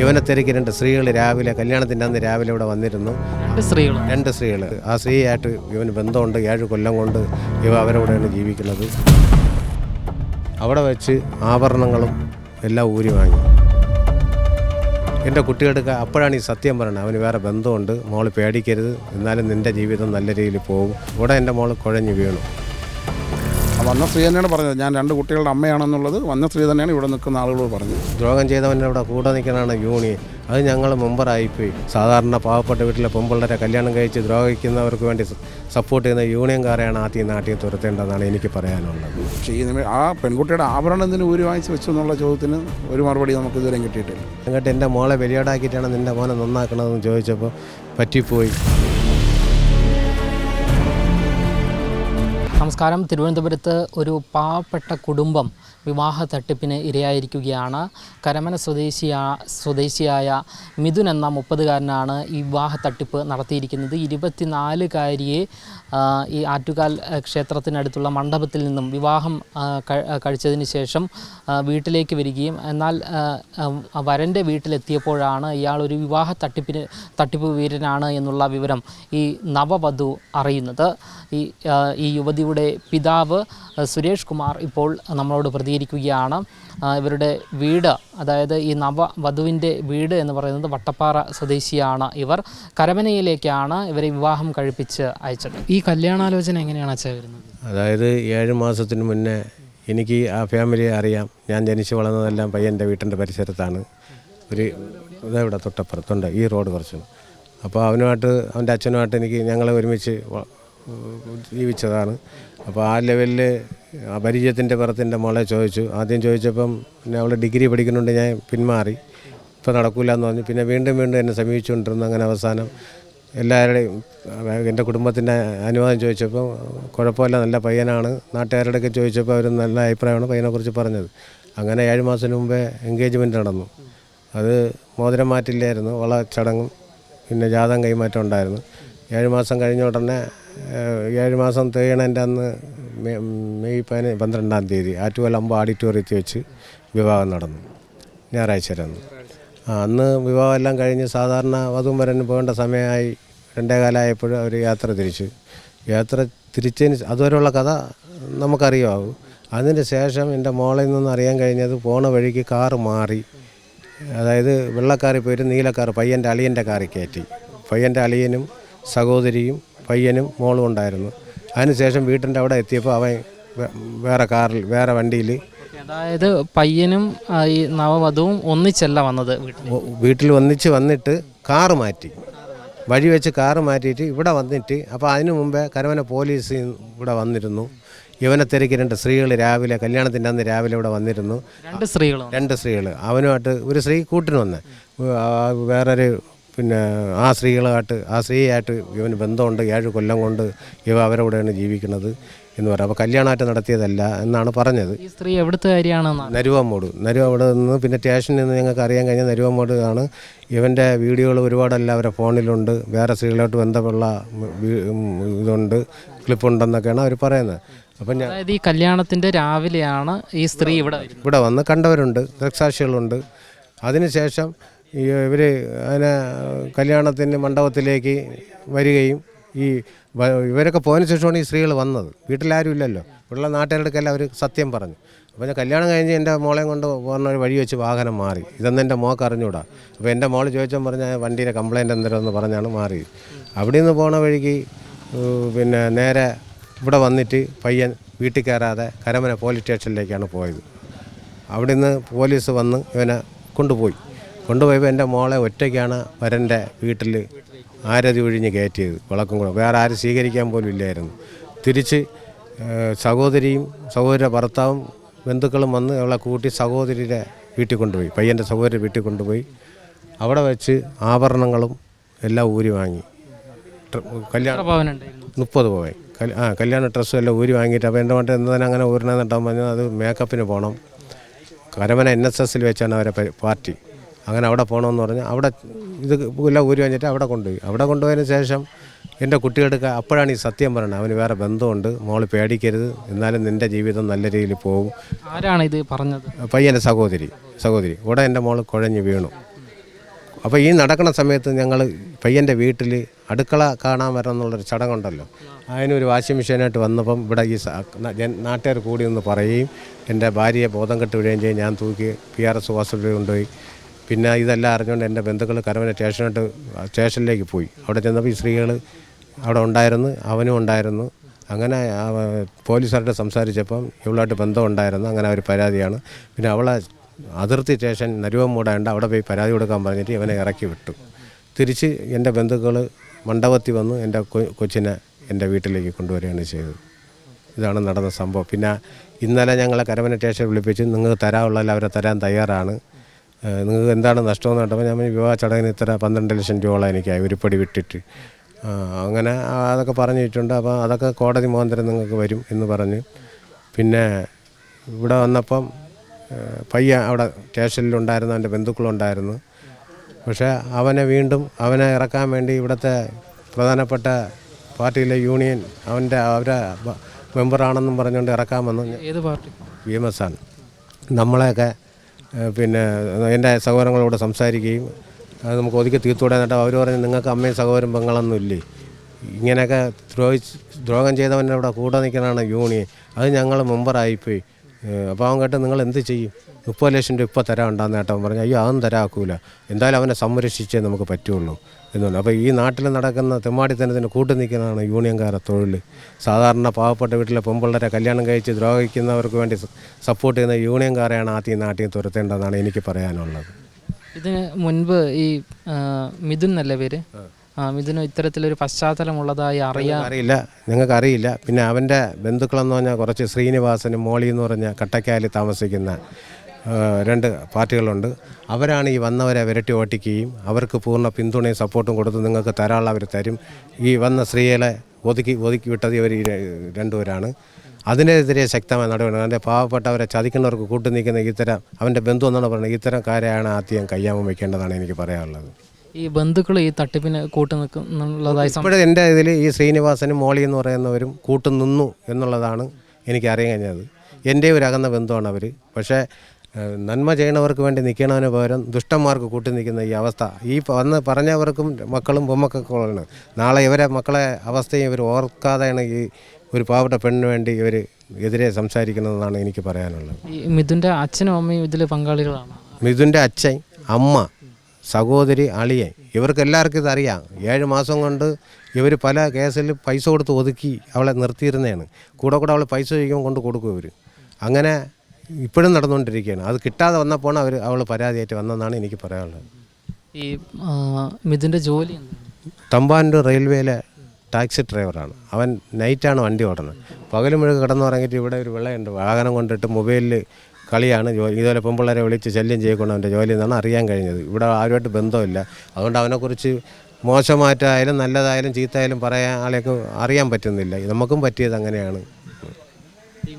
ഇവനെ തിരക്കി രണ്ട് സ്ത്രീകൾ രാവിലെ കല്യാണത്തിന്റെ അന്ന് രാവിലെ ഇവിടെ വന്നിരുന്നു. സ്ത്രീകൾ രണ്ട് സ്ത്രീകൾ ആ സ്ത്രീയായിട്ട് ഇവന് ബന്ധമുണ്ട്. ഏഴ് കൊല്ലം കൊണ്ട് ഇവ അവരോടെയാണ് ജീവിക്കുന്നത്. അവിടെ വെച്ച് ആഭരണങ്ങളും എല്ലാം ഊരി വാങ്ങി. എന്റെ കുട്ടികൾക്ക് അപ്പോഴാണ് ഈ സത്യം പറയുന്നത് അവന് വേറെ ബന്ധമുണ്ട്. മോൾ പേടിക്കരുത്. എന്നാലും നിന്റെ ജീവിതം നല്ല രീതിയിൽ പോകും. ഇവിടെ എന്റെ മോൾ കുഴഞ്ഞു വീണു. വന്ന സ്ത്രീ തന്നെയാണ് പറഞ്ഞത്. ഞാൻ രണ്ട് കുട്ടികളുടെ അമ്മയാണെന്നുള്ളത് വന്ന സ്ത്രീ തന്നെയാണ് ഇവിടെ നിൽക്കുന്ന ആളുകളോട് പറഞ്ഞത്. ദ്രോഹം ചെയ്തവന്റെ ഇവിടെ കൂടെ നിൽക്കണതാണ് യൂണിയൻ അത് ഞങ്ങൾ മെമ്പറായിപ്പോയി. സാധാരണ പാവപ്പെട്ട വീട്ടിലെ പെമ്പിള്ളേരെ കല്യാണം കഴിച്ച് ദ്രോഹിക്കുന്നവർക്ക് വേണ്ടി സപ്പോർട്ട് ചെയ്യുന്ന യൂണിയൻകാരെയാണ് ആദ്യം നാട്ടിൽ തുരത്തേണ്ടതെന്നാണ് എനിക്ക് പറയാനുള്ളത്. പക്ഷേ ഈ നിമിഷം ആ പെൺകുട്ടിയുടെ ആഭരണം എന്തിനു ഊരി വാങ്ങിച്ച് വെച്ചു എന്നുള്ള ചോദ്യത്തിന് ഒരു മറുപടി നമുക്ക് ഇതുവരെ കിട്ടിയിട്ടില്ല. എന്നിട്ട് എന്റെ മോളെ വലിയടാക്കിയിട്ടാണ് നിന്റെ മോനെ നന്നാക്കണതെന്ന് ചോദിച്ചപ്പോൾ പറ്റിപ്പോയി. നമസ്കാരം. തിരുവനന്തപുരത്ത് ഒരു പാവപ്പെട്ട കുടുംബം വിവാഹ തട്ടിപ്പിന് ഇരയായിരിക്കുകയാണ്. കരമന സ്വദേശിയാ സ്വദേശിയായ മിഥുൻ എന്ന മുപ്പതുകാരനാണ് ഈ വിവാഹ തട്ടിപ്പ് നടത്തിയിരിക്കുന്നത്. ഇരുപത്തിനാലുകാരിയെ ഈ ആറ്റുകാൽ ക്ഷേത്രത്തിനടുത്തുള്ള മണ്ഡപത്തിൽ നിന്നും വിവാഹം കഴിച്ചതിന് ശേഷം വീട്ടിലേക്ക് വരികയും എന്നാൽ വരന്റെ വീട്ടിലെത്തിയപ്പോഴാണ് ഇയാൾ ഒരു വിവാഹ തട്ടിപ്പിന് തട്ടിപ്പ് വീരനാണ് എന്നുള്ള വിവരം ഈ നവവധു അറിയുന്നത്. ഈ ഈ യുവതിയുടെ പിതാവ് സുരേഷ് കുമാർ ഇപ്പോൾ നമ്മളോട് പ്രതികരിക്കുകയാണ്. ഇവരുടെ വീട് അതായത് ഈ നവ നവവധുവിന്റെ വീട് എന്ന് പറയുന്നത് വട്ടപ്പാറ സ്വദേശിയാണ് ഇവർ. കരമനയിലേക്കാണ് ഇവരെ വിവാഹം കഴിപ്പിച്ച് അയച്ചത്. ഈ കല്യാണാലോചന എങ്ങനെയാണ് അച്ഛാ വരുന്നത്? അതായത് ഏഴ് മാസത്തിന് മുന്നേ എനിക്ക് ആ ഫാമിലിയെ അറിയാം. ഞാൻ ജനിച്ചു വളർന്നതെല്ലാം പയ്യന്റെ വീട്ടിന്റെ പരിസരത്താണ്. ഒരു ഇതെവിടെ തൊട്ടപ്പുറത്തുണ്ട് ഈ റോഡ് കുറച്ച്. അപ്പോൾ അവനുമായിട്ട് അവന്റെ അച്ഛനുമായിട്ട് എനിക്ക് ഞങ്ങളെ ഒരുമിച്ച് ജീവിച്ചതാണ്. അപ്പോൾ ആ ലെവലിൽ അപരിചയത്തിന്റെ പരിചയത്തിന്റെ പുറത്തിന്റെ മോളെ ചോദിച്ചു. ആദ്യം ചോദിച്ചപ്പം പിന്നെ അവൾ ഡിഗ്രി പഠിക്കുന്നുണ്ട് ഞാൻ പിന്മാറി. ഇപ്പോൾ നടക്കില്ല എന്ന് പറഞ്ഞു. പിന്നെ വീണ്ടും വീണ്ടും എന്നെ സമീപിച്ചുകൊണ്ടിരുന്നു അങ്ങനെ അവസാനം എല്ലാവരുടെയും എന്റെ കുടുംബത്തിന്റെ അനുവാദം ചോദിച്ചപ്പോൾ കുഴപ്പമില്ല നല്ല പയ്യനാണ്. നാട്ടുകാരുടെയൊക്കെ ചോദിച്ചപ്പോൾ അവർ നല്ല അഭിപ്രായമാണ് പയ്യനെക്കുറിച്ച് പറഞ്ഞത്. അങ്ങനെ ഏഴ് മാസത്തിന് മുമ്പേ എൻഗേജ്മെന്റ് നടന്നു. അത് മോതിരം മാറ്റില്ലായിരുന്നു വള ചടങ്ങും പിന്നെ ജാതം കൈമാറ്റം ഉണ്ടായിരുന്നു. ഏഴ് മാസം കഴിഞ്ഞ ഉടനെ ഏഴ് മാസം തികയണതിന്റെ അന്ന് മെയ് പതിന പന്ത്രണ്ടാം തീയതി ആറ്റുകൽ അമ്പ ഓഡിറ്റോറിയത്തിൽ വെച്ച് വിവാഹം നടന്നു ഞായറാഴ്ച അന്ന് അന്ന് വിവാഹം എല്ലാം കഴിഞ്ഞ് സാധാരണ വധുവും വരനും പോകേണ്ട സമയമായി രണ്ടേ കാലമായപ്പോൾ അവർ യാത്ര തിരിച്ചു. യാത്ര തിരിച്ചതിന് അതുവരെയുള്ള കഥ നമുക്കറിയാവും. അതിന് ശേഷം എന്റെ മോളിൽ നിന്ന് അറിയാൻ കഴിഞ്ഞത് പോണ വഴിക്ക് കാറ് മാറി അതായത് വെള്ളക്കാറിൽ പോയിട്ട് നീലക്കാർ പയ്യന്റെ അളിയന്റെ കാറിൽ കയറ്റി. പയ്യന്റെ അളിയനും സഹോദരിയും പയ്യനും മോളും ഉണ്ടായിരുന്നു. അതിനുശേഷം വീട്ടിന്റെ അവിടെ എത്തിയപ്പോൾ അവൻ വേറെ കാറിൽ വേറെ വണ്ടിയിൽ അതായത് പയ്യനും ഈ നവവധുവും ഒന്നിച്ചല്ല വന്നത് വീട്ടിൽ. ഒന്നിച്ച് വന്നിട്ട് കാറ് മാറ്റി. വഴി വെച്ച് കാറ് മാറ്റിയിട്ട് ഇവിടെ വന്നിട്ട് അപ്പോൾ അതിനു മുമ്പേ കരവന പോലീസ് ഇവിടെ വന്നിരുന്നു. ഇവനെ തിരക്കി രണ്ട് സ്ത്രീകൾ രാവിലെ കല്യാണത്തിന്റെ അന്ന് രാവിലെ ഇവിടെ വന്നിരുന്നു. രണ്ട് സ്ത്രീകൾ രണ്ട് സ്ത്രീകൾ. അവനുമായിട്ട് ഒരു സ്ത്രീ കൂട്ടിന് വന്ന്. വേറൊരു പിന്നെ ആ സ്ത്രീകളായിട്ട് ആ സ്ത്രീയായിട്ട് ഇവന് ബന്ധമുണ്ട് ഏഴ് കൊല്ലം കൊണ്ട് ഇവ അവരവിടെയാണ് ജീവിക്കുന്നത് എന്ന് പറയാം. അപ്പോൾ കല്യാണമായിട്ട് നടത്തിയതല്ല എന്നാണ് പറഞ്ഞത്. ഈ സ്ത്രീ എവിടുത്തെ കാര്യമാണെന്നാണ്? നരുവാമോട് നരുവ അവിടെ നിന്ന് പിന്നെ സ്റ്റേഷനിൽ നിന്ന് ഞങ്ങൾക്ക് അറിയാൻ കഴിഞ്ഞ നരുവാമോട് ആണ്. ഇവന്റെ വീഡിയോകൾ ഒരുപാടല്ല അവരെ ഫോണിലുണ്ട്. വേറെ സ്ത്രീകളായിട്ട് ബന്ധമുള്ള ഇതുണ്ട് ക്ലിപ്പുണ്ടെന്നൊക്കെയാണ് അവർ പറയുന്നത്. അപ്പം ഞാൻ അതായത് ഈ കല്യാണത്തിന്റെ രാവിലെയാണ് ഈ സ്ത്രീ ഇവിടെ ഇവിടെ വന്ന് കണ്ടവരുണ്ട് ദൃക്സാക്ഷികളുണ്ട്. അതിനുശേഷം ഇവർ അതിനെ കല്യാണത്തിന് മണ്ഡപത്തിലേക്ക് വരികയും ഈ ഇവരൊക്കെ പോയതിനു ശേഷമാണ് ഈ സ്ത്രീകൾ വന്നത്. വീട്ടിലാരും ഇല്ലല്ലോ. ഉള്ള നാട്ടുകാരുടെക്കെല്ലാം അവർ സത്യം പറഞ്ഞു. അപ്പോൾ ഞാൻ കല്യാണം കഴിഞ്ഞ് എന്റെ മോളെയും കൊണ്ട് പോകുന്ന വഴി വെച്ച് വാഹനം മാറി. ഇതൊന്നും എന്റെ മോക്ക് അറിഞ്ഞൂടാ. അപ്പോൾ എന്റെ മോൾ ചോദിച്ചാൽ പറഞ്ഞ വണ്ടിയുടെ കംപ്ലയിന്റ് എന്തെങ്കിലും പറഞ്ഞാണ് മാറി അവിടെ നിന്ന് പോണ വഴിക്ക് പിന്നെ നേരെ ഇവിടെ വന്നിട്ട് പയ്യൻ വീട്ടിൽ കയറാതെ കരമന പോലീസ് സ്റ്റേഷനിലേക്കാണ് പോയത്. അവിടെ നിന്ന് പോലീസ് വന്ന് ഇവനെ കൊണ്ടുപോയി. കൊണ്ടുപോയപ്പോൾ എന്റെ മോളെ ഒറ്റയ്ക്കാണ് വരന്റെ വീട്ടിൽ ആരതി ഒഴിഞ്ഞ് കയറ്റിയത് വിളക്കും കൂടെ. വേറെ ആരും സ്വീകരിക്കാൻ പോലും ഇല്ലായിരുന്നു. തിരിച്ച് സഹോദരിയും സഹോദര ഭർത്താവും ബന്ധുക്കളും വന്ന് അവളെ കൂട്ടി സഹോദരിയുടെ വീട്ടിൽ കൊണ്ടുപോയി. പയ്യന്റെ സഹോദരി വീട്ടിൽ കൊണ്ടുപോയി. അവിടെ വെച്ച് ആഭരണങ്ങളും എല്ലാം ഊരി വാങ്ങി. കല്യാണം മുപ്പത് പോയി ആ കല്യാണ ഡ്രസ്സും എല്ലാം ഊരി വാങ്ങിയിട്ട് അപ്പോൾ എന്റെ മറ്റേ എന്തിനാ അങ്ങനെ ഊരണമെന്നുണ്ടാകുമ്പോൾ പറഞ്ഞത് അത് മേക്കപ്പിന് പോകണം കരമന എൻ എസ് എസിൽ വെച്ചാണ് അവരെ പാർട്ടി. അങ്ങനെ അവിടെ പോകണമെന്ന് പറഞ്ഞ് അവിടെ ഇത് എല്ലാം ഊരി കഴിഞ്ഞിട്ട് അവിടെ കൊണ്ടുപോയി. അവിടെ കൊണ്ടുപോയതിന് ശേഷം എന്റെ കുട്ടികൾക്ക് അപ്പോഴാണ് ഈ സത്യം പറയുന്നത് അവന് വേറെ ബന്ധമുണ്ട്. മോൾ പേടിക്കരുത്. എന്നാലും നിന്റെ ജീവിതം നല്ല രീതിയിൽ പോകും. ആരാണ് ഇത് പറഞ്ഞത്? പയ്യന്റെ സഹോദരി സഹോദരി. ഉടനെ എന്റെ മോൾ കുഴഞ്ഞ് വീണു. അപ്പോൾ ഈ നടക്കുന്ന സമയത്ത് ഞങ്ങൾ പയ്യന്റെ വീട്ടിൽ അടുക്കള കാണാൻ വരണം എന്നുള്ളൊരു ചടങ്ങുണ്ടല്ലോ. അതിനൊരു വാഷിംഗ് മെഷീനായിട്ട് വന്നപ്പം ഇവിടെ ഈ നാട്ടുകാർ കൂടി ഒന്ന് പറയുകയും എന്റെ ഭാര്യയെ ബോധം കെട്ട് വീഴുകയും ചെയ്യും. ഞാൻ തൂക്കി പി ആർ എസ് ഹോസ്പിറ്റലിൽ കൊണ്ടുപോയി. പിന്നെ ഇതെല്ലാം അറിഞ്ഞുകൊണ്ട് എന്റെ ബന്ധുക്കൾ കരവന സ്റ്റേഷനായിട്ട് സ്റ്റേഷനിലേക്ക് പോയി. അവിടെ ചെന്നപ്പോൾ ഈ സ്ത്രീകൾ അവിടെ ഉണ്ടായിരുന്നു അവനും ഉണ്ടായിരുന്നു. അങ്ങനെ പോലീസുകാരുടെ സംസാരിച്ചപ്പം ഇവളായിട്ട് ബന്ധം ഉണ്ടായിരുന്നു. അങ്ങനെ ഒരു പരാതിയാണ്. പിന്നെ അവളെ അതിർത്തി സ്റ്റേഷൻ നരുവം മൂടാണ്ട് അവിടെ പോയി പരാതി കൊടുക്കാൻ പറഞ്ഞിട്ട് ഇവനെ ഇറക്കി വിട്ടു. തിരിച്ച് എന്റെ ബന്ധുക്കൾ മണ്ഡപത്തിൽ വന്ന് എന്റെ കൊച്ചിനെ എന്റെ വീട്ടിലേക്ക് കൊണ്ടുവരികയാണ് ചെയ്തത്. ഇതാണ് നടന്ന സംഭവം. പിന്നെ ഇന്നലെ ഞങ്ങളെ കരവന സ്റ്റേഷൻ വിളിപ്പിച്ച് നിങ്ങൾക്ക് തരാനുള്ളതിൽ അവരെ തരാൻ തയ്യാറാണ്. നിങ്ങൾക്ക് എന്താണ് നഷ്ടമെന്ന് കേട്ടപ്പോൾ ഞാൻ വിവാഹ ചടങ്ങിന് ഇത്ര പന്ത്രണ്ട് ലക്ഷം രൂപയോളം എനിക്കായി ഉരുപ്പടി വിട്ടിട്ട്. അങ്ങനെ അതൊക്കെ പറഞ്ഞിട്ടുണ്ട് അപ്പോൾ അതൊക്കെ കോടതി മുഖാന്തരം നിങ്ങൾക്ക് വരും എന്ന് പറഞ്ഞ്. പിന്നെ ഇവിടെ വന്നപ്പം പയ്യ അവിടെ സ്റ്റേഷനിലുണ്ടായിരുന്നു എന്റെ ബന്ധുക്കളുണ്ടായിരുന്നു. പക്ഷേ അവനെ വീണ്ടും അവനെ ഇറക്കാൻ വേണ്ടി ഇവിടുത്തെ പ്രധാനപ്പെട്ട പാർട്ടിയിലെ യൂണിയൻ അവന്റെ അവരെ മെമ്പറാണെന്നും പറഞ്ഞുകൊണ്ട് ഇറക്കാൻ വന്നു. ഏത് പാർട്ടി? ബി എം എസ് ആണ് നമ്മളെയൊക്കെ പിന്നെ എന്റെ സഹോദരങ്ങളോട് സംസാരിക്കുകയും അത് നമുക്ക് ഒതുക്കി തീർത്തുവിടാനായിട്ട് അവർ പറഞ്ഞു നിങ്ങൾക്ക് അമ്മയും സഹോദരൻ പെങ്ങളൊന്നും ഇല്ലേ ഇങ്ങനെയൊക്കെ ദ്രോഹിച്ച് ദ്രോഹം ചെയ്തവന്റെ അവിടെ കൂടെ നിൽക്കണതാണ് യൂണിയൻ. അത് ഞങ്ങൾ മെമ്പറായിപ്പോയി. അപ്പോൾ അവൻ കേട്ട് നിങ്ങൾ എന്ത് ചെയ്യും? മുപ്പത് ലക്ഷം രൂപ ഇപ്പോൾ തരാൻ ഉണ്ടാകുന്ന ഏട്ടൻ പറഞ്ഞു അയ്യോ അതൊന്നും തരാക്കൂല എന്തായാലും അവനെ സംരക്ഷിച്ചേ നമുക്ക് പറ്റുള്ളൂ. എന്നുണ്ട്. അപ്പോൾ ഈ നാട്ടിൽ നടക്കുന്ന തെമ്മാടിത്തനത്തിന് കൂട്ടു നിൽക്കുന്നതാണ് യൂണിയൻകാര തൊഴിൽ. സാധാരണ പാവപ്പെട്ട വീട്ടിലെ പെമ്പിള്ളരെ കല്യാണം കഴിച്ച് ദ്രോഹിക്കുന്നവർക്ക് വേണ്ടി സപ്പോർട്ട് ചെയ്യുന്ന യൂണിയൻകാരെയാണ് ആദ്യം നാട്ടിൽ തുരത്തേണ്ടതെന്നാണ് എനിക്ക് പറയാനുള്ളത്. ഇതിന് മുൻപ് ഈ മിഥുൻ എന്നല്ലേ പേര്? മിഥുന് ഇത്തരത്തിലൊരു പശ്ചാത്തലമുള്ളതായി അറിയാം. അറിയില്ല. നിങ്ങൾക്ക് അറിയില്ല പിന്നെ അവന്റെ ബന്ധുക്കളെന്ന് പറഞ്ഞാൽ കുറച്ച് ശ്രീനിവാസനും മോളി എന്ന് പറഞ്ഞ കട്ടക്കാലിൽ താമസിക്കുന്ന രണ്ട് പാർട്ടികളുണ്ട്. അവരാണ് ഈ വന്നവരെ വിരട്ടി ഓട്ടിക്കുകയും അവർക്ക് പൂർണ പിന്തുണയും സപ്പോർട്ടും കൊടുത്ത് നിങ്ങൾക്ക് തരാനുള്ള അവർ തരും. ഈ വന്ന സ്ത്രീകളെ ഒതുക്കി ഒതുക്കി വിട്ടത് ഇവർ രണ്ടുപേരാണ്. അതിനെതിരെ ശക്തമായ നടപടി അതിന്റെ പാവപ്പെട്ടവരെ ചതിക്കുന്നവർക്ക് കൂട്ടു നിൽക്കുന്ന ഇത്തരം അവന്റെ ബന്ധു എന്നാണ് പറയുന്നത്. ഇത്തരം കാര്യമാണ് ആദ്യം കയ്യാമം വയ്ക്കേണ്ടതാണ് എനിക്ക് പറയാനുള്ളത്. ഈ ബന്ധുക്കൾ ഈ തട്ടിപ്പിന് കൂട്ടു നിൽക്കുന്നുള്ളതായി ഇപ്പോഴും എന്റെ ഇതിൽ ഈ ശ്രീനിവാസനും മോളി എന്ന് പറയുന്നവരും കൂട്ടു നിന്നു എന്നുള്ളതാണ് എനിക്ക് അറിയാൻ കഴിഞ്ഞത്. എന്റെ ഒരു അകന്ന ബന്ധുവാണ് അവർ പക്ഷേ നന്മ ചെയ്യണവർക്ക് വേണ്ടി നിൽക്കണതിന് പകരം ദുഷ്ടന്മാർക്ക് കൂട്ടി നിൽക്കുന്ന ഈ അവസ്ഥ. ഈ വന്ന് പറഞ്ഞവർക്കും മക്കളും പൊമ്മക്കളുമാണ് നാളെ ഇവരെ മക്കളെ അവസ്ഥയും ഇവർ ഓർക്കാതെയാണ് ഈ ഒരു പാവപ്പെട്ട പെണ്ണിന് വേണ്ടി ഇവർ എതിരെ സംസാരിക്കുന്നതെന്നാണ് എനിക്ക് പറയാനുള്ളത്. ഈ മിഥുന്റെ അച്ഛനും അമ്മയും ഇതിൽ പങ്കാളികളാണ്? മിഥുന്റെ അച്ഛൻ അമ്മ സഹോദരി അളിയൻ ഇവർക്ക് എല്ലാവർക്കും ഇതറിയാം. ഏഴ് മാസം കൊണ്ട് ഇവർ പല കേസിൽ പൈസ കൊടുത്ത് ഒതുക്കി അവളെ നിർത്തിയിരുന്നതാണ്. കൂടെ കൂടെ അവൾ പൈസ ചോദിക്കുമ്പോൾ കൊണ്ട് കൊടുക്കും ഇവർ. അങ്ങനെ ഇപ്പോഴും നടന്നുകൊണ്ടിരിക്കുകയാണ്. അത് കിട്ടാതെ വന്നപ്പോൾ അവർ അവൾ പരാതിയായിട്ട് വന്നെന്നാണ് എനിക്ക് പറയാനുള്ളത്. ഈ മിഥുന്റെ ജോലി തമ്പാന്റെ തമ്പാനൂർ റെയിൽവേയിലെ ടാക്സി ഡ്രൈവറാണ്. അവൻ നൈറ്റാണ് വണ്ടി ഓടുന്നത്. പകലും മുഴുവൻ കിടന്നു പറഞ്ഞിട്ട് ഇവിടെ ഒരു വിളയുണ്ട്. വാഹനം കൊണ്ടിട്ട് മൊബൈലിൽ കളിയാണ് ജോലി ഇതുപോലെ പെമ്പിള്ളേരെ വിളിച്ച് ശല്യം ചെയ്യിക്കൊണ്ട് അവന്റെ ജോലി എന്നാണ് അറിയാൻ കഴിഞ്ഞത്. ഇവിടെ ആരുമായിട്ട് ബന്ധമില്ല അതുകൊണ്ട് അവനെക്കുറിച്ച് മോശമായിട്ടായാലും നല്ലതായാലും ചീത്തയായാലും പറയാൻ ആളെയൊക്കെ അറിയാൻ പറ്റുന്നില്ല. നമുക്കും പറ്റിയത് അങ്ങനെയാണ്.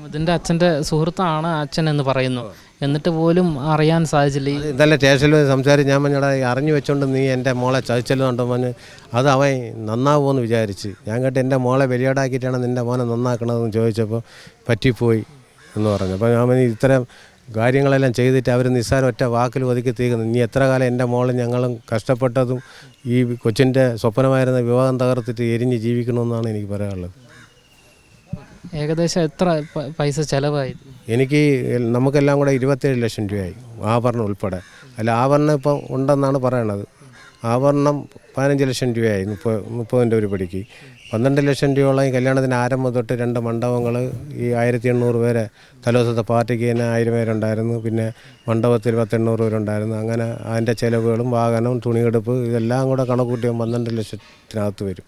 മിഥുന്റെ അച്ഛന്റെ സുഹൃത്താണ് അച്ഛൻ എന്ന് പറയുന്നു. എന്നിട്ട് പോലും അറിയാൻ സാധിച്ചില്ല. ഇതല്ല ഇന്നലെ സ്റ്റേഷനിൽ സംസാരിച്ച് ഞാൻ പറഞ്ഞടാ അറിഞ്ഞു വെച്ചോണ്ട് നീ എന്റെ മോളെ ചതിച്ചല്ലുണ്ടോ പറഞ്ഞ് അത് അവൻ നന്നാവുമെന്ന് വിചാരിച്ച്. ഞാൻ കേട്ട് എന്റെ മോളെ വെളിയാടാക്കിയിട്ടാണ് നിന്റെ മോനെ നന്നാക്കണതെന്ന് ചോദിച്ചപ്പോൾ പറ്റിപ്പോയി എന്ന് പറഞ്ഞു. അപ്പോൾ ഞാൻ പറഞ്ഞു, ഇത്തരം കാര്യങ്ങളെല്ലാം ചെയ്തിട്ട് അവർ നിസ്സാരം ഒറ്റ വാക്കിൽ ഒതുക്കി തീർക്കുന്നു. നീ എത്ര കാലം എന്റെ മോളും ഞങ്ങളും കഷ്ടപ്പെട്ടതും ഈ കൊച്ചിന്റെ സ്വപ്നമായിരുന്ന വിവാഹം തകർത്തിട്ട് എരിഞ്ഞ് ജീവിക്കണമെന്നാണ് എനിക്ക് പറയാനുള്ളത്. ഏകദേശം എത്ര പൈസ ചിലവായി? എനിക്ക് നമുക്കെല്ലാം കൂടെ ഇരുപത്തേഴ് ലക്ഷം രൂപയായി ആഭരണം ഉൾപ്പെടെ. അല്ല ആഭരണം ഇപ്പം ഉണ്ടെന്നാണ് പറയണത്. ആഭരണം പതിനഞ്ച് ലക്ഷം രൂപയായി മുപ്പത് മുപ്പതിന്റെ ഒരു പടിക്ക് പന്ത്രണ്ട് ലക്ഷം രൂപയോളം ഈ കല്യാണത്തിന് ആരംഭം തൊട്ട് രണ്ട് മണ്ഡപങ്ങൾ ഈ ആയിരത്തി എണ്ണൂറ് പേരെ തലേദിവസത്തെ പാർട്ടിക്ക് തന്നെ ആയിരം പേരുണ്ടായിരുന്നു. പിന്നെ മണ്ഡപത്തിൽ പത്തെണ്ണൂറ് പേരുണ്ടായിരുന്നു. അങ്ങനെ അതിന്റെ ചിലവുകളും വാഹനവും തുണിയെടുപ്പ് ഇതെല്ലാം കൂടെ കണക്കൂട്ടിയാൽ പന്ത്രണ്ട് ലക്ഷത്തിനകത്ത് വരും.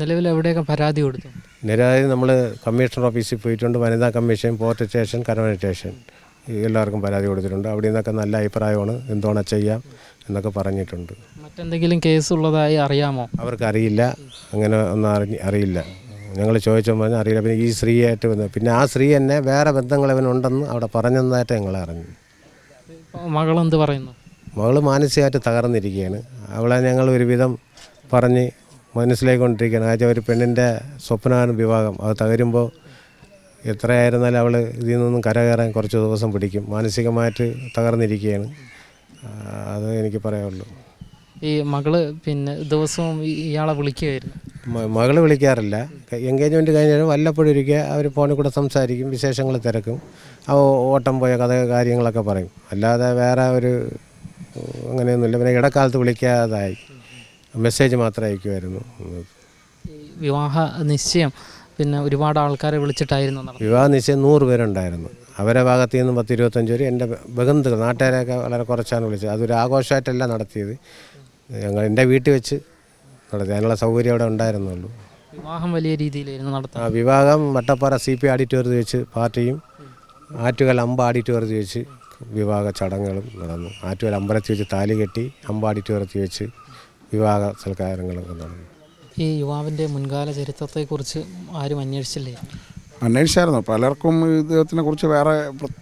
നിലവിൽ എവിടെയൊക്കെ പരാതി കൊടുത്തു? നിരവധി നമ്മൾ കമ്മീഷണർ ഓഫീസിൽ പോയിട്ടുണ്ട്. വനിതാ കമ്മീഷൻ പോർട്ട് സ്റ്റേഷൻ കരവന സ്റ്റേഷൻ. എല്ലാവർക്കും പരാതി കൊടുത്തിട്ടുണ്ട്. അവിടെ നിന്നൊക്കെ നല്ല അഭിപ്രായമാണ്. എന്തോണം ചെയ്യാം എന്നൊക്കെ പറഞ്ഞിട്ടുണ്ട്. മറ്റെന്തെങ്കിലും കേസ് ഉള്ളതായി അറിയാമോ? അവർക്ക് അറിയില്ല അങ്ങനെ ഒന്നും അറിഞ്ഞ് അറിയില്ല. ഞങ്ങൾ ചോദിച്ചു പറഞ്ഞാൽ അറിയില്ല. പിന്നെ ഈ സ്ത്രീയായിട്ട് വന്ന് പിന്നെ ആ സ്ത്രീ തന്നെ വേറെ ബന്ധങ്ങൾ ഇവനുണ്ടെന്ന് അവിടെ പറഞ്ഞതായിട്ട് ഞങ്ങൾ അറിഞ്ഞു. മകളെന്ത് പറയുന്നു? മകൾ മാനസികമായിട്ട് തകർന്നിരിക്കുകയാണ്. അവളെ ഞങ്ങൾ ഒരുവിധം പറഞ്ഞ് മനസ്സിലാക്കിക്കൊണ്ടിരിക്കുകയാണ് ആദ്യം ഒരു പെണ്ണിന്റെ സ്വപ്നമാണ് വിവാഹം. അത് തകരുമ്പോൾ എത്രയായിരുന്നാലും അവൾ ഇതിൽ നിന്നും കരകയറാൻ കുറച്ച് ദിവസം പിടിക്കും. മാനസികമായിട്ട് തകർന്നിരിക്കുകയാണ്. അത് എനിക്ക് പറയാനുള്ളൂ. ഈ മകൾ പിന്നെ ദിവസവും ഇയാളെ വിളിക്കുകയായിരുന്നു മകൾ വിളിക്കാറില്ല. എൻഗേജ്മെന്റ് കഴിഞ്ഞാലും വല്ലപ്പോഴും ഇരിക്കുക. അവർ ഫോണിൽ കൂടെ സംസാരിക്കും വിശേഷങ്ങൾ തിരക്കും. ആ ഓട്ടം പോയ കഥ കാര്യങ്ങളൊക്കെ പറയും. അല്ലാതെ വേറെ ഒരു അങ്ങനെയൊന്നുമില്ല. പിന്നെ ഇടക്കാലത്ത് വിളിക്കാതായി. മെസ്സേജ് മാത്രം അയക്കുമായിരുന്നു. വിവാഹ നിശ്ചയം പിന്നെ ഒരുപാട് ആൾക്കാരെ വിളിച്ചിട്ടായിരുന്നു വിവാഹ നിശ്ചയം നൂറ് പേരുണ്ടായിരുന്നു. അവരെ ഭാഗത്തു നിന്ന് പത്ത് ഇരുപത്തഞ്ച് പേര്. എന്റെ ബന്ധുക്കൾ നാട്ടുകാരെയൊക്കെ വളരെ കുറച്ചാണ് വിളിച്ചത്. അതൊരു ആഘോഷമായിട്ടല്ല നടത്തിയത്. ഞങ്ങൾ എന്റെ വീട്ടിൽ വെച്ച് നടത്തി. അതിനുള്ള സൗകര്യം അവിടെ ഉണ്ടായിരുന്നുള്ളൂ. വിവാഹം വലിയ രീതിയിലായിരുന്നു നടത്തുക വിവാഹം വട്ടപ്പാറ സി പി ആഡിറ്റോറിയത്തിൽ വെച്ച് പാർട്ടിയും ആറ്റുകൽ അമ്പ ആഡിറ്റോറിയത്തിൽ വെച്ച് വിവാഹ ചടങ്ങുകളും നടന്നു. ആറ്റുകൽ അമ്പലത്തിൽ വെച്ച് താലി കെട്ടി അമ്പ ആഡിറ്റോറിയത്തിൽ വെച്ച് വിവാഹ സൽക്കാരങ്ങളൊക്കെ നടന്നു. ഈ യുവാവിന്റെ മുൻകാല ചരിത്രത്തെക്കുറിച്ച് ആരും അന്വേഷിച്ചില്ലേ? അന്വേഷിച്ചായിരുന്നു. പലർക്കും ഇദ്ദേഹത്തിനെ കുറിച്ച് വേറെ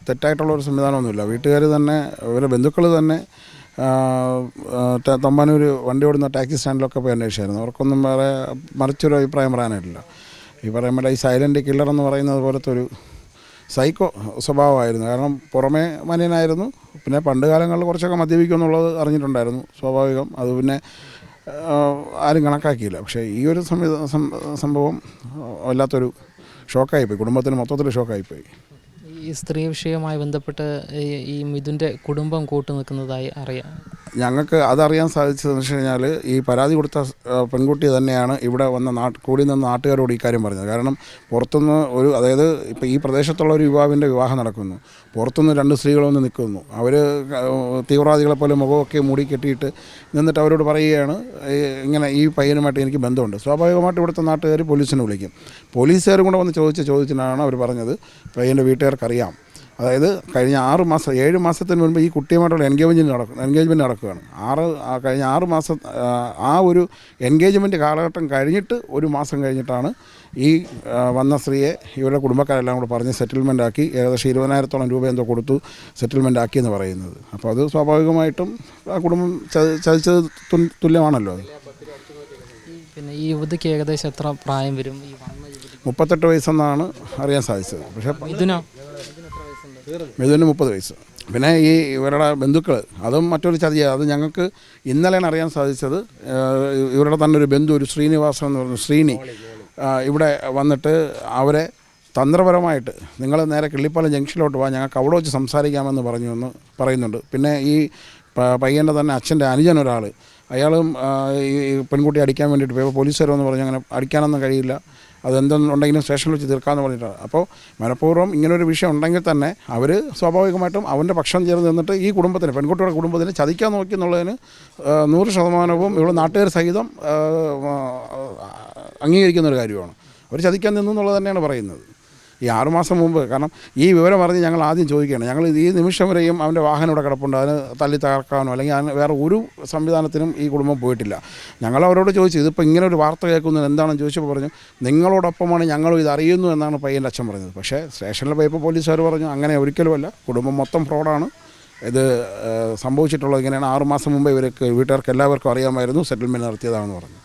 തെറ്റായിട്ടുള്ള ഒരു സംവിധാനമൊന്നുമില്ല. വീട്ടുകാർ തന്നെ ഇവരെ ബന്ധുക്കൾ തന്നെ തമ്പാനൂർ വണ്ടി ഓടുന്ന ടാക്സി സ്റ്റാൻഡിലൊക്കെ പോയി അന്വേഷിച്ചായിരുന്നു. അവർക്കൊന്നും വേറെ മറിച്ചൊരു അഭിപ്രായം പറയാനായിട്ടില്ല. ഈ പറയുമ്പോൾ ഈ സൈലന്റ് കില്ലർ എന്ന് പറയുന്നത് പോലത്തെ ഒരു സൈക്കോ സ്വഭാവമായിരുന്നു. കാരണം പുറമേ മനിയനായിരുന്നു. പിന്നെ പണ്ട് കാലങ്ങളിൽ കുറച്ചൊക്കെ മദ്യപിക്കും എന്നുള്ളത് അറിഞ്ഞിട്ടുണ്ടായിരുന്നു സ്വാഭാവികം. അത് പിന്നെ ആരും കണക്കാക്കിയില്ല. പക്ഷേ ഈ ഒരു സംഭവം വല്ലാത്തൊരു ഷോക്കായിപ്പോയി. കുടുംബത്തിന് മൊത്തത്തിൽ ഷോക്കായിപ്പോയി. ഈ സ്ത്രീ വിഷയവുമായി ബന്ധപ്പെട്ട് ഈ- മിഥുന്റെ കുടുംബം കൂട്ടു നിൽക്കുന്നതായി അറിയാം. ഞങ്ങൾക്ക് അതറിയാൻ സാധിച്ചതെന്ന് വെച്ച് കഴിഞ്ഞാൽ ഈ പരാതി കൊടുത്ത പെൺകുട്ടി തന്നെയാണ് ഇവിടെ വന്ന നാട്ട് കൂടി നിന്ന് നാട്ടുകാരോട് ഈ കാര്യം പറഞ്ഞത്. കാരണം പുറത്തുനിന്ന് ഒരു അതായത് ഇപ്പോൾ ഈ പ്രദേശത്തുള്ള ഒരു യുവാവിന്റെ വിവാഹം നടക്കുന്നു. പുറത്തുനിന്ന് രണ്ട് സ്ത്രീകൾ വന്ന് നിൽക്കുന്നു. അവർ തീവ്രവാദികളെ പോലെ മുഖമൊക്കെ മൂടി കെട്ടിയിട്ട് നിന്നിട്ട് അവരോട് പറയുകയാണ് "ഈ ഇങ്ങനെ ഈ പയ്യനുമായിട്ട് എനിക്ക് ബന്ധമുണ്ട്. സ്വാഭാവികമായിട്ട് ഇവിടുത്തെ നാട്ടുകാർ പോലീസിനെ വിളിക്കും. പോലീസുകാരും കൂടെ വന്ന് ചോദിച്ച ചോദ്യത്തിനാണ് അവർ പറഞ്ഞത്. പയ്യന്റെ വീട്ടുകാർക്കറിയാം. അതായത് കഴിഞ്ഞ ആറ് മാസം ഏഴ് മാസത്തിന് മുൻപ് ഈ കുട്ടിയുമായിട്ടുള്ള എൻഗേജ്മെന്റ് നടക്കും എൻഗേജ്മെന്റ് നടക്കുകയാണ്. ആറ് കഴിഞ്ഞ ആറ് മാസം ആ, ഒരു എൻഗേജ്മെന്റ് കാലഘട്ടം കഴിഞ്ഞിട്ട് ഒരു മാസം കഴിഞ്ഞിട്ടാണ് ഈ വന്ന സ്ത്രീയെ ഇവരുടെ കുടുംബക്കാരെല്ലാം കൂടെ പറഞ്ഞ് സെറ്റിൽമെന്റ് ആക്കി ഏകദേശം ഇരുപതിനായിരത്തോളം രൂപ എന്തോ കൊടുത്തു സെറ്റിൽമെന്റ് ആക്കി എന്ന് പറയുന്നത്. അപ്പോൾ അത് സ്വാഭാവികമായിട്ടും ആ കുടുംബം ചതി- ചതിച്ചത് തുല്യമാണല്ലോ അത്. പിന്നെ ഈ യുവതിക്ക് ഏകദേശം എത്ര പ്രായം വരും? മുപ്പത്തെട്ട് വയസ്സെന്നാണ് അറിയാൻ സാധിച്ചത്. പക്ഷേ മിഥുനോ? മിഥുന് മുപ്പത് വയസ്സ്. പിന്നെ ഈ ഇവരുടെ ബന്ധുക്കൾ അതും മറ്റൊരു ചതിയാണ് അത് ഞങ്ങൾക്ക് ഇന്നലെയാണ് അറിയാൻ സാധിച്ചത്. ഇവരുടെ തന്നെ ഒരു ബന്ധു ഒരു ശ്രീനിവാസൻ എന്ന് പറഞ്ഞു ശ്രീനി ഇവിടെ വന്നിട്ട് അവരെ തന്ത്രപരമായിട്ട് നിങ്ങൾ നേരെ കിള്ളിപ്പാലം ജംഗ്ഷനിലോട്ട് പോകാൻ ഞങ്ങൾക്ക് അവിടെ വെച്ച് സംസാരിക്കാമെന്ന് പറഞ്ഞു എന്ന് പറയുന്നുണ്ട്. പിന്നെ ഈ പയ്യന്റെ തന്നെ അച്ഛന്റെ അനുജൻ ഒരാൾ അയാളും ഈ പെൺകുട്ടി അടിക്കാൻ വേണ്ടിയിട്ട് പോയപ്പോൾ പോലീസുകാരെന്ന് പറഞ്ഞു അങ്ങനെ അടിക്കാനൊന്നും കഴിയില്ല. അതെന്തുണ്ടെങ്കിലും സ്റ്റേഷനിൽ വെച്ച് തീർക്കാമെന്ന് പറഞ്ഞിട്ടാണ് അപ്പോൾ മനഃപൂർവം ഇങ്ങനൊരു വിഷയം ഉണ്ടെങ്കിൽ തന്നെ അവർ സ്വാഭാവികമായിട്ടും അവന്റെ പക്ഷം ചേർന്ന് നിന്നിട്ട് ഈ കുടുംബത്തിന് പെൺകുട്ടിയുടെ കുടുംബത്തിന് ചതിക്കാൻ നോക്കി എന്നുള്ളതിന് നൂറ് ശതമാനവും ഇവിടെ നാട്ടുകാർ സഹിതം അംഗീകരിക്കുന്ന ഒരു കാര്യമാണ് അവർ ചതിക്കാൻ നിന്നു എന്നുള്ളത് തന്നെയാണ് പറയുന്നത് ഈ ആറുമാസം മുമ്പ്. കാരണം ഈ വിവരം അറിഞ്ഞ് ഞങ്ങൾ ആദ്യം ചോദിക്കുകയാണ്. ഞങ്ങൾ ഈ നിമിഷം വരെയും അവന്റെ വാഹനം ഇവിടെ കിടപ്പുണ്ട്. അതിന് തല്ലി തകർക്കാനോ അല്ലെങ്കിൽ അതിന് വേറെ ഒരു സംവിധാനത്തിനും ഈ കുടുംബം പോയിട്ടില്ല. ഞങ്ങൾ അവരോട് ചോദിച്ചു ഇതിപ്പോൾ ഇങ്ങനെ ഒരു വാർത്ത കേൾക്കുന്നത് എന്താണെന്ന്? ചോദിച്ചപ്പോൾ പറഞ്ഞു നിങ്ങളോടൊപ്പമാണ് ഞങ്ങളും ഇത് അറിയുന്നു എന്നാണ് പയ്യന്റെ അച്ഛൻ പറഞ്ഞത്. പക്ഷേ സ്റ്റേഷനിൽ പോയപ്പോൾ പോലീസുകാർ പറഞ്ഞു അങ്ങനെ ഒരിക്കലുമല്ല. കുടുംബം മൊത്തം ഫ്രോഡാണ്. ഇത് സംഭവിച്ചിട്ടുള്ളത് ഇങ്ങനെയാണ്. ആറുമാസം മുമ്പ് ഇവർക്ക് വീട്ടുകാർക്ക് എല്ലാവർക്കും അറിയാമായിരുന്നു. സെറ്റിൽമെന്റ് നടത്തിയതാണെന്ന് പറഞ്ഞു.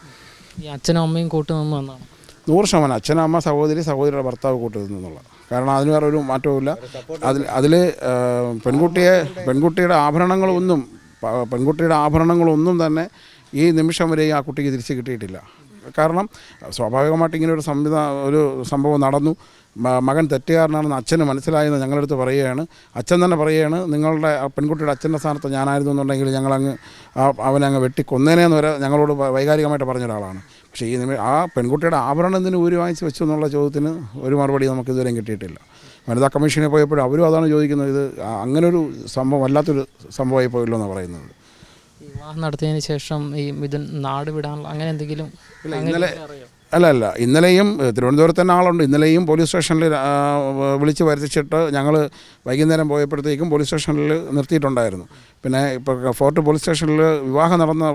ഈ അച്ഛനും അമ്മയും കൂട്ടു നിന്ന് എന്നാണ് നൂറ് ശതമാനം അച്ഛൻ അമ്മ സഹോദരി സഹോദരിയുടെ ഭർത്താവ് കൂട്ടരുത് എന്നുള്ളത്. കാരണം അതിന് വേറെ ഒരു മാറ്റവുമില്ല. അതിൽ അതിൽ പെൺകുട്ടിയെ പെൺകുട്ടിയുടെ ആഭരണങ്ങളൊന്നും പെൺകുട്ടിയുടെ ആഭരണങ്ങളൊന്നും തന്നെ ഈ നിമിഷം വരെ ആ കുട്ടിക്ക് തിരിച്ച് കിട്ടിയിട്ടില്ല. കാരണം സ്വാഭാവികമായിട്ട് ഇങ്ങനെ ഒരു സംവിധാ ഒരു സംഭവം നടന്നു. മകൻ തെറ്റുകാരനാണെന്ന് അച്ഛന് മനസ്സിലായെന്ന് ഞങ്ങളടുത്ത് പറയുകയാണ്. അച്ഛൻ തന്നെ പറയുകയാണ് നിങ്ങളുടെ പെൺകുട്ടിയുടെ അച്ഛന്റെ സ്ഥാനത്ത് ഞാനായിരുന്നു എന്നുണ്ടെങ്കിൽ ഞങ്ങളങ്ങ് അവനങ്ങ് വെട്ടിക്കൊന്നേനെന്ന് വരെ ഞങ്ങളോട് വൈകാരികമായിട്ട് പറഞ്ഞ ഒരാളാണ് പക്ഷേ ഈ നിമിഷം ആ പെൺകുട്ടിയുടെ ആഭരണം എന്തിനു ഊരി വാങ്ങിച്ച് വെച്ചു എന്നുള്ള ചോദ്യത്തിന് ഒരു മറുപടി നമുക്ക് ഇതുവരെയും കിട്ടിയിട്ടില്ല. വനിതാ കമ്മീഷനിൽ പോയപ്പോഴും അവരും അതാണ് ചോദിക്കുന്നത്. ഇത് അങ്ങനെ അങ്ങനൊരു സംഭവം വല്ലാത്തൊരു സംഭവമായി പോയല്ലോ എന്നാണ് പറയുന്നത്. വിവാഹം നടത്തിയതിന് ശേഷം ഈ മിഥുൻ നാട് വിടാനുള്ള അങ്ങനെ എന്തെങ്കിലും ഇല്ല ഇന്നലെ അല്ല അല്ല ഇന്നലെയും തിരുവനന്തപുരത്ത് തന്നെ ആളുണ്ട്. ഇന്നലെയും പോലീസ് സ്റ്റേഷനിൽ വിളിച്ച് വരുത്തിച്ചിട്ട് ഞങ്ങൾ വൈകുന്നേരം പോയപ്പോഴത്തേക്കും പോലീസ് സ്റ്റേഷനിൽ നിർത്തിയിട്ടുണ്ടായിരുന്നു. പിന്നെ ഇപ്പോൾ ഫോർട്ട് പോലീസ് സ്റ്റേഷനിൽ വിവാഹം നടന്ന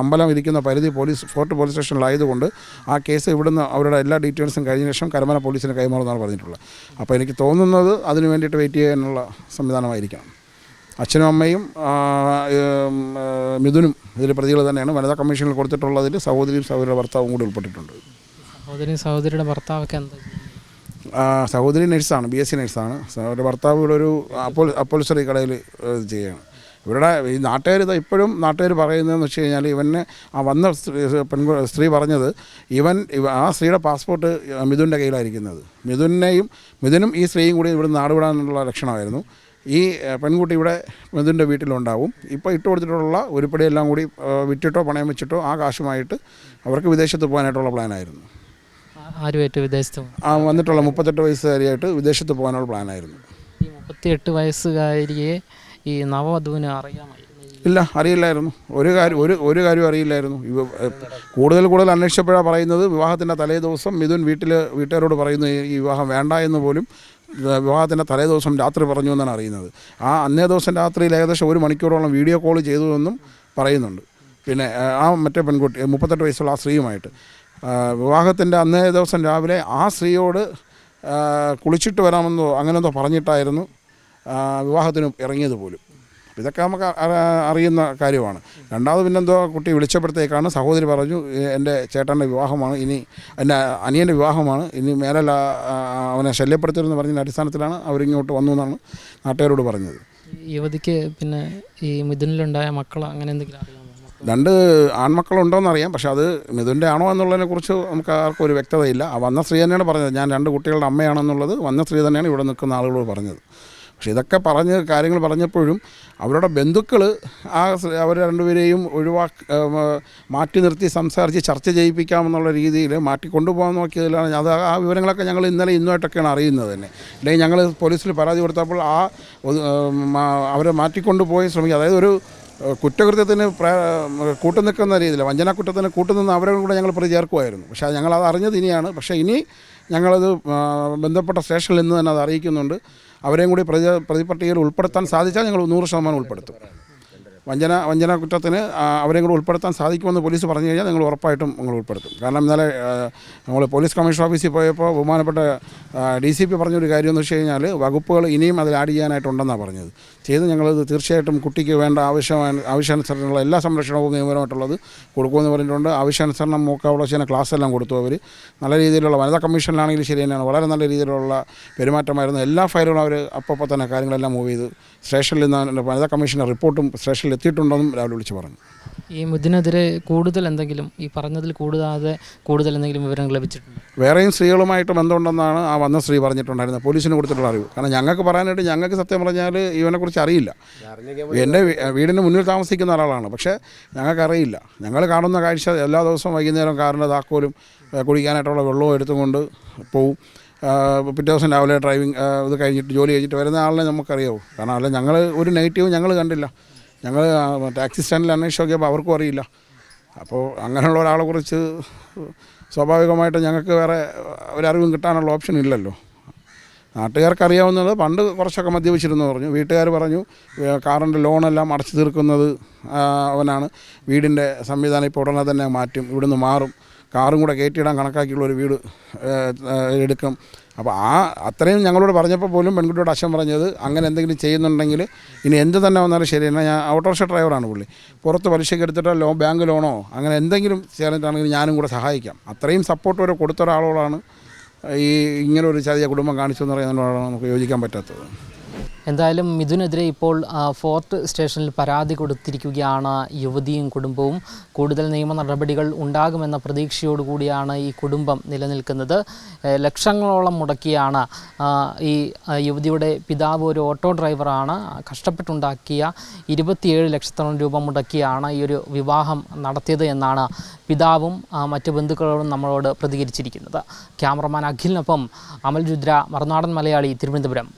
അമ്പലം ഇരിക്കുന്ന പരിധി പോലീസ് ഫോർട്ട് പോലീസ് സ്റ്റേഷനിലായതുകൊണ്ട് ആ കേസ് ഇവിടുന്ന് അവരുടെ എല്ലാ ഡീറ്റെയിൽസും കഴിഞ്ഞ ശേഷം കരമന പോലീസിന് കൈമാറുന്നതാണ് പറഞ്ഞിട്ടുള്ളത്. അപ്പോൾ എനിക്ക് തോന്നുന്നത് അതിന് വേണ്ടിയിട്ട് വെയിറ്റ് ചെയ്യാനുള്ള സംവിധാനമായിരിക്കണം. അച്ഛനും അമ്മയും മിഥുനും ഇതിൽ പ്രതികൾ തന്നെയാണ്. വനിതാ കമ്മീഷനിൽ കൊടുത്തിട്ടുള്ളതിൽ സഹോദരിയും സഹോദരിയുടെ ഭർത്താവും കൂടി ഉൾപ്പെട്ടിട്ടുണ്ട്. സഹോദരി സഹോദരിയുടെ ഭർത്താവൊക്കെ എന്താ സഹോദരി നഴ്സാണ് ബി എസ് സി നഴ്സാണ്. അവരുടെ ഭർത്താവ് ഇവിടെ ഒരു അപ്പോൾ അപ്പോൾസറി കടയിൽ ചെയ്യുകയാണ്. ഇവരുടെ ഈ നാട്ടുകാർ ഇത് ഇപ്പോഴും നാട്ടുകാർ പറയുന്നതെന്ന് വെച്ച് കഴിഞ്ഞാൽ ഇവനെ ആ വന്ന സ്ത്രീ പെൺകു സ്ത്രീ പറഞ്ഞത് ഇവൻ ഇവ ആ സ്ത്രീയുടെ പാസ്പോർട്ട് മിഥുന്റെ കയ്യിലായിരിക്കുന്നത് മിഥുനെയും മിഥുനും ഈ സ്ത്രീയും കൂടി ഇവിടെ നാടുവിടാനുള്ള ലക്ഷണമായിരുന്നു. ഈ പെൺകുട്ടി ഇവിടെ മിഥുന്റെ വീട്ടിലുണ്ടാവും. ഇപ്പോൾ ഇട്ട് കൊടുത്തിട്ടുള്ള ഉരുപ്പടിയെല്ലാം കൂടി വിറ്റിട്ടോ പണയം വെച്ചിട്ടോ ആ കാശുമായിട്ട് അവർക്ക് വിദേശത്ത് പോകാനായിട്ടുള്ള പ്ലാനായിരുന്നു. ആ- ആരുമായിട്ട് വിദേശത്ത് ആ വന്നിട്ടുള്ള മുപ്പത്തെട്ട് വയസ്സുകാരിയായിട്ട് വിദേശത്ത് പോകാനുള്ള പ്ലാനായിരുന്നു. ഈ മുപ്പത്തിയെട്ട് വയസ്സുകാരിയെ ഈ നവവധുവിന് അറിയാമായിരുന്നു. ഇല്ല അറിയില്ലായിരുന്നു. ഒരു കാര്യം ഒരു ഒരു കാര്യവും അറിയില്ലായിരുന്നു. ഇവ കൂടുതൽ കൂടുതൽ അന്വേഷിച്ചപ്പോഴാണ് പറയുന്നത് വിവാഹത്തിന്റെ തലേ ദിവസം മിഥുൻ വീട്ടിൽ വീട്ടുകാരോട് പറയുന്നു ഈ വിവാഹം വേണ്ട എന്ന് പോലും വിവാഹത്തിന്റെ തലേ ദിവസം രാത്രി പറഞ്ഞു എന്നാണ് അറിയുന്നത്. ആ അന്നേ ദിവസം രാത്രിയിൽ ഏകദേശം ഒരു മണിക്കൂറോളം വീഡിയോ കോൾ ചെയ്തു എന്നും പറയുന്നുണ്ട്. പിന്നെ ആ മറ്റേ പെൺകുട്ടി മുപ്പത്തെട്ട് വയസ്സുള്ള ആ സ്ത്രീയുമായിട്ട്. വിവാഹത്തിന്റെ അന്നേ ദിവസം രാവിലെ ആ സ്ത്രീയോട് കുളിച്ചിട്ട് വരാമെന്നോ അങ്ങനെന്തോ പറഞ്ഞിട്ടായിരുന്നു വിവാഹത്തിന് ഇറങ്ങിയത് പോലും. ഇതൊക്കെ നമുക്ക് അറിയുന്ന കാര്യമാണ്. രണ്ടാമത് പിന്നെന്തോ കുട്ടി വിളിച്ചപ്പോഴത്തേക്കാണ് സഹോദരി പറഞ്ഞു എന്റെ ചേട്ടന്റെ വിവാഹമാണ് ഇനി എന്റെ അനിയന്റെ വിവാഹമാണ് ഇനി മേലല്ല അവനെ ശല്യപ്പെടുത്തരുതെന്ന് പറഞ്ഞതിന്റെ അടിസ്ഥാനത്തിലാണ് അവരിങ്ങോട്ട് വന്നു എന്നാണ് നാട്ടുകാരോട് പറഞ്ഞത്. യുവതിക്ക് പിന്നെ ഈ മിഥുനിലുണ്ടായ മക്കൾ അങ്ങനെ എന്തെങ്കിലും രണ്ട് ആൺമക്കളുണ്ടോയെന്നറിയാം പക്ഷെ അത് മിഥുന്റെ ആണോ എന്നുള്ളതിനെ കുറിച്ച് നമുക്ക് ആർക്കും ഒരു വ്യക്തതയില്ല. ആ വന്ന സ്ത്രീ തന്നെയാണ് പറഞ്ഞത് ഞാൻ രണ്ട് കുട്ടികളുടെ അമ്മയാണെന്നുള്ളത് വന്ന സ്ത്രീ തന്നെയാണ് ഇവിടെ നിൽക്കുന്ന ആളുകളോട് പറഞ്ഞത്. പക്ഷെ ഇതൊക്കെ പറഞ്ഞ് കാര്യങ്ങൾ പറഞ്ഞപ്പോഴും അവരുടെ ബന്ധുക്കൾ ആ അവർ രണ്ടുപേരെയും ഒഴിവാക്കി മാറ്റി നിർത്തി സംസാരിച്ച് ചർച്ച ചെയ്യിപ്പിക്കാമെന്നുള്ള രീതിയിൽ മാറ്റി കൊണ്ടുപോകാൻ നോക്കിയതിലാണ് അത് ആ വിവരങ്ങളൊക്കെ ഞങ്ങൾ ഇന്നലെ ഇന്നുമായിട്ടൊക്കെയാണ് അറിയുന്നത് തന്നെ. അല്ലെങ്കിൽ ഞങ്ങൾ പോലീസിൽ പരാതി കൊടുത്തപ്പോൾ ആ അവരെ മാറ്റിക്കൊണ്ടുപോയി ശ്രമിക്കുക. അതായത് ഒരു കുറ്റകൃത്യത്തിന് കൂട്ടുനിൽക്കുന്ന കൂട്ടു നിൽക്കുന്ന രീതിയിൽ വഞ്ചന കുറ്റത്തിന് കൂട്ടുനിന്ന് അവരെ കൂടെ ഞങ്ങൾ പ്രതി ചേർക്കുമായിരുന്നു പക്ഷേ ഞങ്ങൾ അത് അറിഞ്ഞത് ഇനിയാണ്. പക്ഷേ ഇനി ഞങ്ങളത് ബന്ധപ്പെട്ട സ്റ്റേഷനിൽ നിന്ന് തന്നെ അത് അറിയിക്കുന്നുണ്ട്. അവരെയും കൂടി പ്രതി പ്രതിപട്ടികയിൽ ഉൾപ്പെടുത്താൻ സാധിച്ചാൽ ഞങ്ങൾ നൂറ് ശതമാനം ഉൾപ്പെടുത്തും. വഞ്ചന വഞ്ചന കുറ്റത്തിന് അവരെയും കൂടെ ഉൾപ്പെടുത്താൻ സാധിക്കുമെന്ന് പോലീസ് പറഞ്ഞു കഴിഞ്ഞാൽ നിങ്ങൾ ഉറപ്പായിട്ടും ഞങ്ങൾ ഉൾപ്പെടുത്തും. കാരണം ഇന്നലെ നമ്മൾ പോലീസ് കമ്മീഷൻ ഓഫീസിൽ പോയപ്പോൾ ബഹുമാനപ്പെട്ട ഡി സി പി പറഞ്ഞൊരു കാര്യമെന്ന് വെച്ച് കഴിഞ്ഞാൽ വകുപ്പുകൾ ഇനിയും അതിൽ ആഡ് ചെയ്യാനായിട്ടുണ്ടെന്നാണ് പറഞ്ഞത്. ചെയ്ത് ഞങ്ങളത് തീർച്ചയായിട്ടും കുട്ടിക്ക് വേണ്ട ആവശ്യമായ ആവശ്യാനുസരണമുള്ള എല്ലാ സംരക്ഷണവും നിയമപരമായിട്ടുള്ളത് കൊടുക്കുമെന്ന് പറഞ്ഞിട്ടുണ്ട്. ആവശ്യാനുസരണം ക്ലാസ് എല്ലാം കൊടുത്തു അവർ നല്ല രീതിയിലുള്ള വനിതാ കമ്മീഷനിലാണെങ്കിലും ശരി തന്നെയാണ്. വളരെ നല്ല രീതിയിലുള്ള പെരുമാറ്റമായിരുന്നു. എല്ലാ ഫയലുകളും അവർ അപ്പോൾ തന്നെ കാര്യങ്ങളെല്ലാം മൂവ് ചെയ്ത് സ്റ്റേഷനിൽ നിന്ന് വനിതാ കമ്മീഷന്റെ റിപ്പോർട്ടും സ്റ്റേഷനിൽ എത്തിയിട്ടുണ്ടെന്നും രാവിലെ വിളിച്ച് പറഞ്ഞു. ഈ മുദിനെതിരെ കൂടുതൽ എന്തെങ്കിലും ഈ പറഞ്ഞതിൽ കൂടാതെ കൂടുതൽ എന്തെങ്കിലും വിവരങ്ങൾ ലഭിച്ചിട്ടുണ്ട്? വേറെയും സ്ത്രീകളുമായിട്ട് ബന്ധമുണ്ടെന്നാണ് ആ വന്ന സ്ത്രീ പറഞ്ഞിട്ടുണ്ടായിരുന്നത്. പോലീസിന് കൊടുത്തിട്ടുള്ള അറിവ്. കാരണം ഞങ്ങൾക്ക് പറയാനായിട്ട് ഞങ്ങൾക്ക് സത്യം പറഞ്ഞാൽ ഇവനെക്കുറിച്ച് അറിയില്ല. എന്റെ വീടിന് മുന്നിൽ താമസിക്കുന്ന ഒരാളാണ്. പക്ഷേ ഞങ്ങൾക്കറിയില്ല. ഞങ്ങൾ കാണുന്ന കാഴ്ച എല്ലാ ദിവസവും വൈകുന്നേരം കാറിന്റെ താക്കോലും കുടിക്കാനായിട്ടുള്ള വെള്ളവും എടുത്തുകൊണ്ട് പോവും. പിറ്റേ ദിവസം രാവിലെ ഡ്രൈവിംഗ് ഇത് കഴിഞ്ഞിട്ട് ജോലി കഴിഞ്ഞിട്ട് വരുന്ന ആളിനെ നമുക്കറിയാവൂ. കാരണം അല്ല ഞങ്ങൾ ഒരു നെഗറ്റീവ് ഞങ്ങൾ കണ്ടില്ല. ഞങ്ങൾ ടാക്സി സ്റ്റാൻഡിൽ അന്വേഷിച്ച് നോക്കിയപ്പോൾ അവർക്കും അറിയില്ല. അപ്പോൾ അങ്ങനെയുള്ള ഒരാളെ കുറിച്ച് സ്വാഭാവികമായിട്ട് ഞങ്ങൾക്ക് വേറെ ഒരറിവും കിട്ടാനുള്ള ഓപ്ഷൻ ഇല്ലല്ലോ. നാട്ടുകാർക്ക് അറിയാവുന്നത് പണ്ട് കുറച്ചൊക്കെ മദ്യപിച്ചിരുന്നു പറഞ്ഞു. വീട്ടുകാർ പറഞ്ഞു കാറിന്റെ ലോണെല്ലാം അടച്ചു തീർക്കുന്നത് അവനാണ്. വീടിന്റെ സംവിധാനം ഇപ്പോൾ ഉടനെ തന്നെ മാറ്റും ഇവിടുന്ന് മാറും. കാറും കൂടെ കയറ്റിയിടാൻ കണക്കാക്കിയുള്ള ഒരു വീട് എടുക്കും. അപ്പോൾ ആ അത്രയും ഞങ്ങളോട് പറഞ്ഞപ്പോൾ പോലും പെൺകുട്ടിയോട് അച്ഛൻ പറഞ്ഞത് അങ്ങനെ എന്തെങ്കിലും ചെയ്യുന്നുണ്ടെങ്കിൽ ഇനി എന്ത് തന്നെ വന്നാലും ശരി. എന്നാൽ ഞാൻ ഓട്ടോറിക്ഷ ഡ്രൈവറാണ് പുള്ളി. പുറത്ത് പലിശയ്ക്ക് എടുത്തിട്ടോ ലോ ബാങ്ക് ലോണോ അങ്ങനെ എന്തെങ്കിലും ചേർന്നിട്ടാണെങ്കിൽ ഞാനും കൂടെ സഹായിക്കാം. അത്രയും സപ്പോർട്ട് വരെ കൊടുത്ത ഒരാളോടാണ് ഈ ഇങ്ങനെ ഒരു ചതിയ കുടുംബം കാണിച്ചു എന്ന് പറയുന്നതിനോടാണ് നമുക്ക് യോജിക്കാൻ പറ്റാത്തത്. എന്തായാലും മിഥുനെതിരെ ഇപ്പോൾ ഫോർട്ട് സ്റ്റേഷനിൽ പരാതി കൊടുത്തിരിക്കുകയാണ് യുവതിയും കുടുംബവും. കൂടുതൽ നിയമ നടപടികൾ ഉണ്ടാകുമെന്ന പ്രതീക്ഷയോടുകൂടിയാണ് ഈ കുടുംബം നിലനിൽക്കുന്നത്. ലക്ഷങ്ങളോളം മുടക്കിയാണ് ഈ യുവതിയുടെ പിതാവ് ഒരു ഓട്ടോ ഡ്രൈവറാണ്. കഷ്ടപ്പെട്ടുണ്ടാക്കിയ ഇരുപത്തിയേഴ് ലക്ഷത്തോളം രൂപ മുടക്കിയാണ് ഈ ഒരു വിവാഹം നടത്തിയത് എന്നാണ് പിതാവും മറ്റ് ബന്ധുക്കളോടും നമ്മളോട് പ്രതികരിച്ചിരിക്കുന്നത്. ക്യാമറമാൻ അഖിലിനൊപ്പം അമൽ രുദ്ര മറുനാടൻ മലയാളി തിരുവനന്തപുരം.